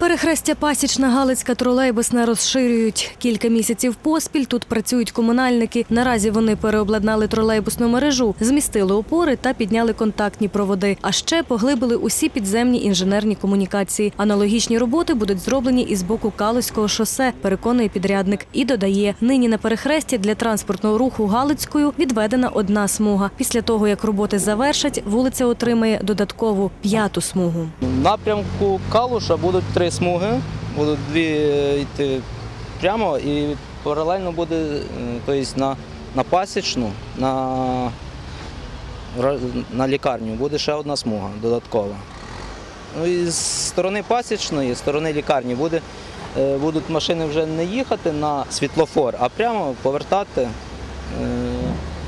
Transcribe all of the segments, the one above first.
Перехрестя Пасічна Галицька тролейбусна розширюють. Кілька місяців поспіль тут працюють комунальники. Наразі вони переобладнали тролейбусну мережу, змістили опори та підняли контактні проводи. А ще поглибили усі підземні інженерні комунікації. Аналогічні роботи будуть зроблені і з боку Калузького шосе, переконує підрядник. І додає, нині на перехресті для транспортного руху Галицькою відведена одна смуга. Після того, як роботи завершать, вулиця отримає додаткову п'яту смугу. Напрямку Калуша будуть три смуги, будуть дві е, йти прямо і паралельно буде е, тобто на, на пасічну, на, на лікарню буде ще одна смуга додаткова. Ну і з сторони пасічної, з сторони лікарні буде, е, будуть машини вже не їхати на світлофор, а прямо повертати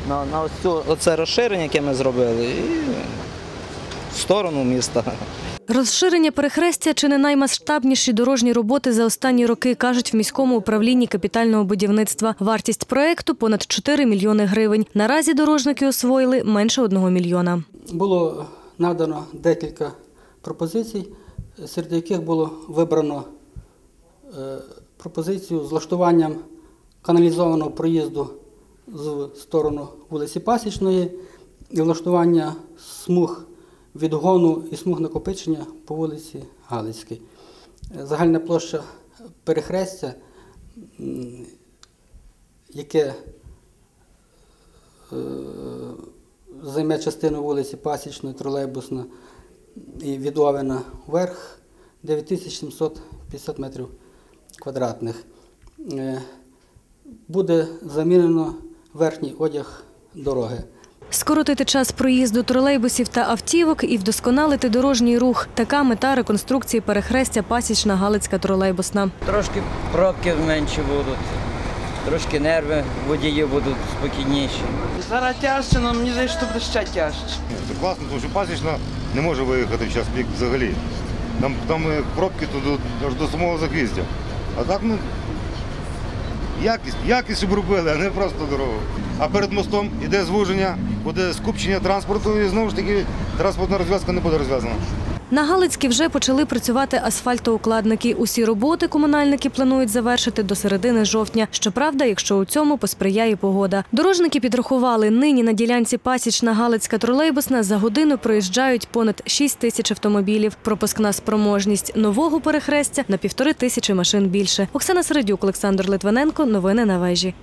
на, на ось цю, оце розширення, яке ми зробили, і в сторону міста. Розширення перехрестя чи не наймасштабніші дорожні роботи за останні роки, кажуть в міському управлінні капітального будівництва. Вартість проекту понад 4 мільйони гривень. Наразі дорожники освоїли менше 1 мільйона. Було надано декілька пропозицій, серед яких було вибрано е, пропозицію з влаштуванням каналізованого проїзду з сторону вулиці Пасічної і влаштування смуг відгону і смуг накопичення по вулиці Галицькій. Загальна площа перехрестя, яке е, займе частину вулиці Пасічної, тролейбусна і від Овена вверх 9750 метрів квадратних. Е, Буде замінено верхній одяг дороги. Скоротити час проїзду тролейбусів та автівок і вдосконалити дорожній рух. Така мета реконструкції перехрестя Пасічна Галицька тролейбусна. Трошки пробки менші будуть, трошки нерви водіїв будуть спокійніші. Зараз тяжче, але мені здається, що буде ще тяжче. Це класно, тому що пасічна не може виїхати в час пік взагалі. Там, там е, пробки туди аж до самого заквіздя. А так, ну, якість, якість обробили, а не просто дорогу. А перед мостом іде звуження, буде скупчення транспорту і знову ж таки транспортна розв'язка не буде розв'язана. На Галицькій вже почали працювати асфальтоукладники. Усі роботи комунальники планують завершити до середини жовтня. Щоправда, якщо у цьому посприяє погода. Дорожники підрахували, нині на ділянці Пасічна Галицька тролейбусна за годину проїжджають понад 6 тисяч автомобілів. Пропускна спроможність нового перехрестя на півтори тисячі машин більше. Оксана Середюк, Олександр Литвиненко. Новини на вежі.